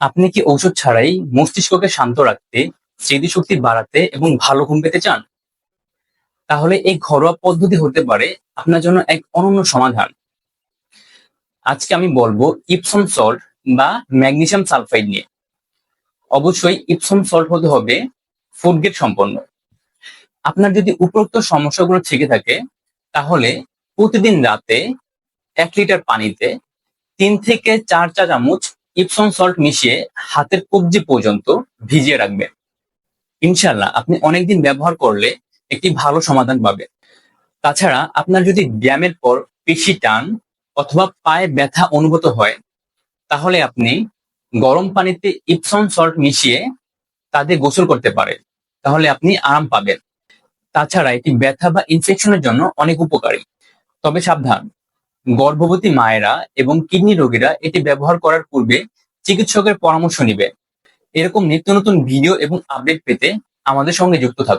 আপনি কি ঔষধ ছাড়াই মস্তিষ্ককে শান্ত রাখতে, স্মৃতিশক্তি বাড়াতে এবং ভালো ঘুম পেতে চান? তাহলে এই ঘরোয়া পদ্ধতি হতে পারে আপনার জন্য এক অনন্য সমাধান। আজকে আমি বলব ইপসম সল্ট বা ম্যাগনেসিয়াম সালফাইড নিয়ে। অবশ্যই ইপসম সল্ট হতে হবে ফুড সম্পন্ন। আপনার যদি উপরোক্ত সমস্যাগুলো থেকে থাকে, তাহলে প্রতিদিন রাতে এক লিটার পানিতে তিন থেকে চার চা চামচ ইপসম সল্ট মিশিয়ে হাতের কবজি পর্যন্ত ভিজিয়ে রাখবেন ইনশাল্লাহ আপনি অনেকদিন ব্যবহার করলে একটি ভালো সমাধান পাবেন তাছাড়া আপনার যদি ব্যায়ামের পর পেশি টান অথবা পায়ে ব্যথা অনুভূত হয়, তাহলে আপনি গরম পানিতে ইপসম সল্ট মিশিয়ে তাদের গোসল করতে পারেন। তাহলে আপনি আরাম পাবেন। তাছাড়া এটি ব্যথা বা ইনফেকশনের জন্য অনেক উপকারী। তবে সাবধান গর্ভবতী মায়েরা এবং কিডনি রোগীরা এটি ব্যবহার করার পূর্বে চিকিৎসকের পরামর্শ নিবে। এরকম নিত্য নতুন ভিডিও এবং আপডেট পেতে আমাদের সঙ্গে যুক্ত থাকুন।